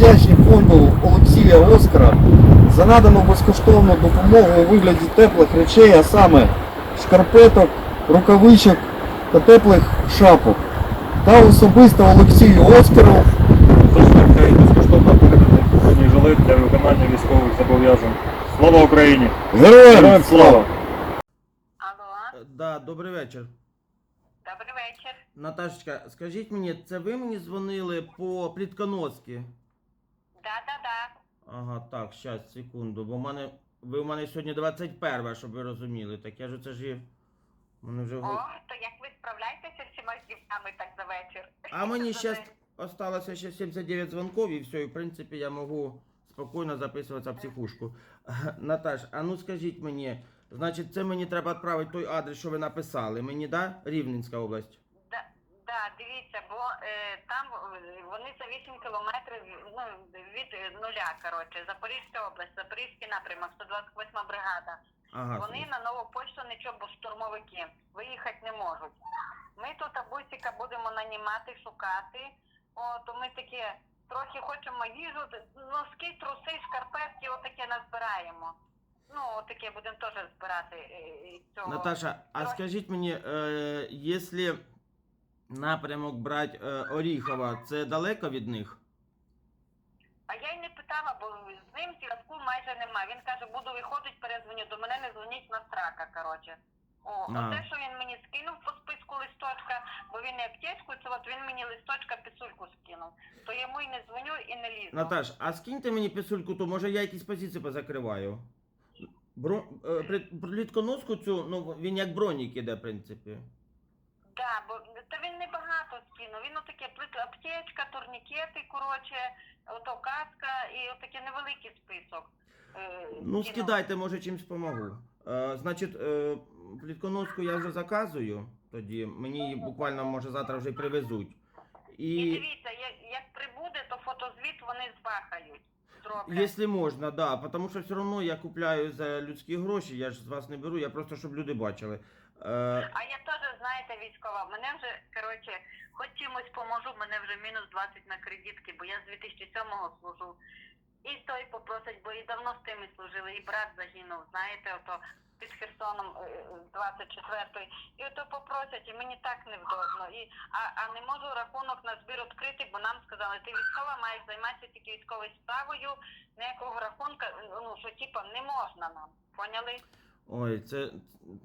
вдячні фонду Олексія Оскара за надану безкоштовну допомогу у вигляді теплих речей, а саме шкарпеток, рукавичок та теплих шапок. Та особисто Олексію Оскару Доставка і безкоштовна передана жилет для виконання військових зобов'язань. Слава Україні! героям Героям слава! Алло, Да, добрий вечір. добрий вечір. Наташечка, скажіть мені, це ви мені дзвонили по плітконоски? Ага, так, щас, секунду, бо в мене. Ви у мене сьогодні 21, щоб ви розуміли. Так я ж це ж є. Мене вже... О, то як ви справляєтеся з всіма дівками так за вечір? А мені ще осталося ще 79 дзвонків і все, і в принципі я можу спокійно записуватися в психушку. Наташ, а ну скажіть мені, значить, це мені треба відправити той адрес, що ви написали. Мені, да? Рівненська область. Да, да, дивіться, бо е, там е, вони за 8 кілометрів ну, е, нуля, коротше, Запорізька область, Запорізький напрямок, 128 бригада. Ага. Вони на нову почту нічого, бо штурмовики виїхати не можуть. Ми тут бусика будемо нанімати, шукати. О, то ми такі трохи хочемо їжу, носки, труси, шкарпетки, отаке назбираємо. Ну, отаке будемо теж збирати е, цього. Наташа, а Трохи. скажіть мені, е, якщо напрямок брати е, Оріхова, це далеко від них? А я й не питала, бо з ним зв'язку майже нема. Він каже, буду виходити, перезвоню. До мене не дзвоніть на страка, коротше. О, А. оте, що він мені скинув по списку листочка, бо він не аптечку, це от він мені листочка писульку скинув. То йому й не дзвоню і не лізу. Наташ, а скиньте мені писульку, то може я якісь позиції позакриваю. Бро... е, Плітконоску цю, ну він як бронік іде, в принципі. Да, бо та він не багато скинув. Він отаке плит аптечка, турнікети, коротше, ото каска і отаке невеликий список. е, Ну, скинув. скидайте, може чимось допомогу. Е, значить, е, плітконоску я вже заказую, тоді мені її буквально може завтра вже й привезуть. І І дивіться, як, як прибуде, то фотозвіт вони збахають. Зроблять. якщо можна, да, тому що все одно я купляю за людські гроші, я ж з вас не беру, я просто щоб люди бачили. Е, А я теж, знаєте, військова. Мене вже, коротше, хоч чимось поможу, мене вже мінус 20 на кредитки, бо я з 2007-го служу. І той попросить, бо і давно з тими служили, і брат загинув, знаєте, ото під Херсоном е, 24-й. І ото попросять, і мені так невдобно. І, а, а не можу рахунок на збір відкрити, бо нам сказали, ти військова маєш займатися тільки військовою справою, ніякого рахунка, ну що типа не можна нам. Поняли? Ой, це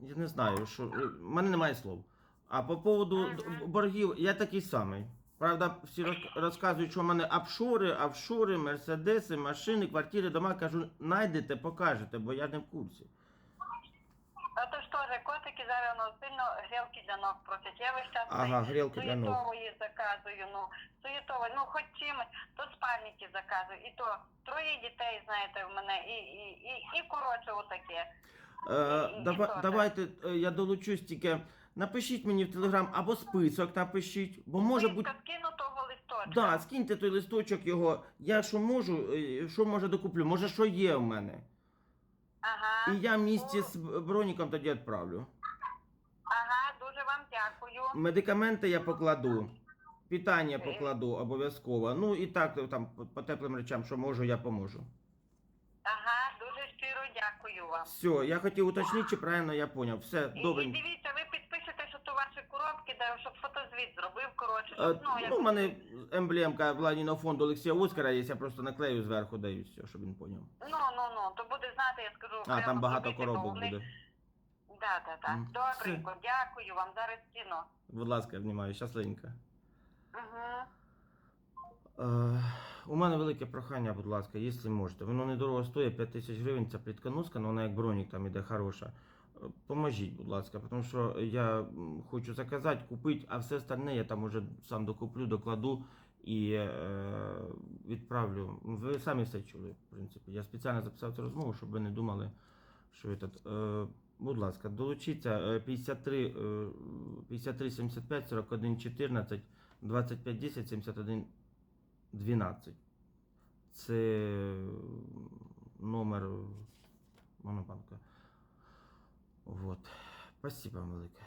я не знаю, що в мене немає слов. А по поводу Ага. боргів, я такий самий. Правда, всі розказують, що в мене офшори, офшори, мерседеси, машини, квартири, дома. Кажу, найдете, покажете, бо я не в курсі. А то ж теж котики зараз ну, сильно грілки для ног просять. Я весь час Ага, грілки для ног. суєтової заказую, ну, суєтової, ну хоч чимось, то спальники заказую, і то троє дітей, знаєте, в мене, і, і, і, і коротше отаке. Е, дава, давайте е, я долучусь тільки. Напишіть мені в телеграм або список напишіть, бо може бути. Списка скину того листочка. Да, скиньте той листочок його. Я що можу, е, що може докуплю, може що є в мене. Ага. І я в місті з броніком тоді відправлю. Ага, дуже вам дякую. Медикаменти я покладу, питання покладу обов'язково. Ну і так там по- по теплим речам, що можу, я поможу. Дякую вам. Все, я хотів уточнити, чи правильно я поняв. Все, І, добре. і дивіться, ви підпишете, що то ваші коробки, да, щоб фотозвіт зробив, коротше, Е, щоб, ну, як... Ну, у мене емблемка благодійного фонду Олексія Оскара є, я просто наклею зверху даю все, щоб він поняв. Ну, ну, ну, то буде знати, я скажу. А, окремо там багато зробити, бо коробок вони- буде. Да, да, да. Добренько, дякую вам, зараз кіно. Будь ласка, знімаю, щасленько. Угу. Е, у мене велике прохання, будь ласка, якщо можете. Воно недорого стоїть 5 тисяч гривень, ця плітконоска, але вона як бронік там іде хороша. Е, Поможіть, будь ласка, тому що я хочу заказати, купити, а все остальне я там уже сам докуплю, докладу і е, відправлю. Ви самі все чули, в принципі. Я спеціально записав цю розмову, щоб ви не думали, що ви тут. Е, будь ласка, долучіться е, 53, е, 53 75 41 14 25 10 71 12. Це номер Монобанка. Вот. Спасибо вам велике.